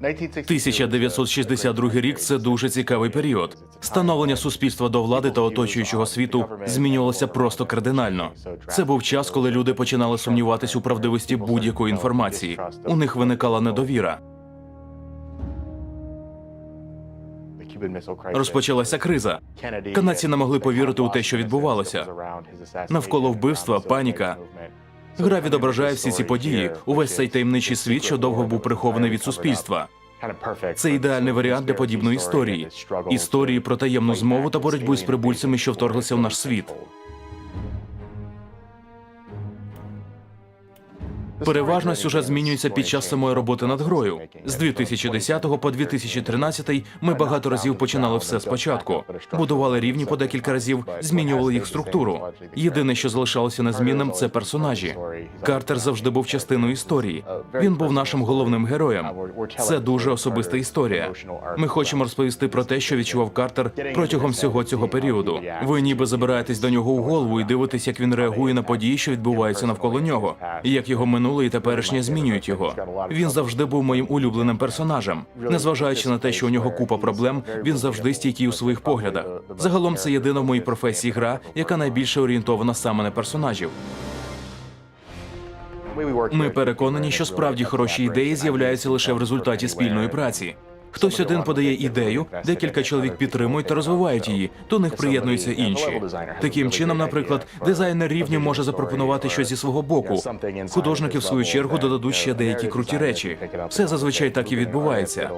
1962 рік це дуже цікавий період. Становлення суспільства до влади та оточуючого світу змінювалося просто кардинально. Це був час, коли люди починали сумніватись у правдивості будь-якої інформації. У них виникала недовіра. Розпочалася криза. Канадці не могли повірити у те, що відбувалося. Навколо вбивства, паніка. Гра відображає всі ці події. Увесь цей таємничий світ, що довго був прихований від суспільства. Це ідеальний варіант для подібної історії. Історії про таємну змову та боротьбу з прибульцями, що вторглися в наш світ. Переважно сюжет змінюється під час самої роботи над грою. З 2010 по 2013 ми багато разів починали все спочатку. Будували рівні по декілька разів, змінювали їх структуру. Єдине, що залишалося незмінним, це персонажі. Картер завжди був частиною історії. Він був нашим головним героєм. Це дуже особиста історія. Ми хочемо розповісти про те, що відчував Картер протягом всього цього періоду. Ви ніби забираєтесь до нього у голову і дивитесь, як він реагує на події, що відбуваються навколо нього, і як його минуле і теперішнє змінюють його. Він завжди був моїм улюбленим персонажем. Незважаючи на те, що у нього купа проблем, він завжди стійкий у своїх поглядах. Загалом це єдина в моїй професії гра, яка найбільше орієнтована саме на персонажів. Ми переконані, що справді хороші ідеї з'являються лише в результаті спільної праці. Хтось один подає ідею, декілька чоловік підтримують та розвивають її, до них приєднуються інші. Таким чином, наприклад, дизайнер рівня може запропонувати щось зі свого боку. Художники, в свою чергу, додадуть ще деякі круті речі. Все зазвичай так і відбувається.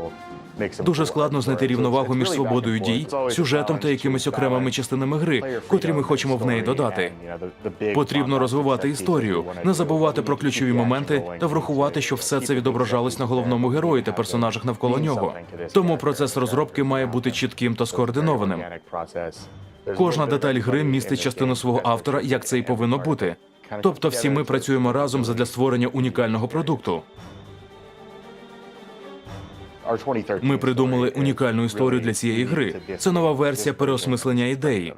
Дуже складно знайти рівновагу між свободою дій, сюжетом та якимись окремими частинами гри, котрі ми хочемо в неї додати. Потрібно розвивати історію, не забувати про ключові моменти та врахувати, що все це відображалось на головному герої та персонажах навколо нього. Тому процес розробки має бути чітким та скоординованим. Кожна деталь гри містить частину свого автора, як це і повинно бути. Тобто, всі ми працюємо разом задля створення унікального продукту. Ми придумали унікальну історію для цієї гри. Це нова версія переосмислення ідеї.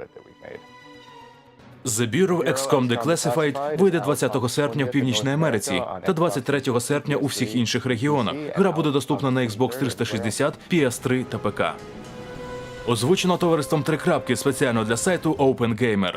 The Bureau of XCOM Declassified вийде 20 серпня в Північній Америці та 23 серпня у всіх інших регіонах. Гра буде доступна на Xbox 360, PS3 та ПК. Озвучено товариством Три крапки спеціально для сайту OpenGamer.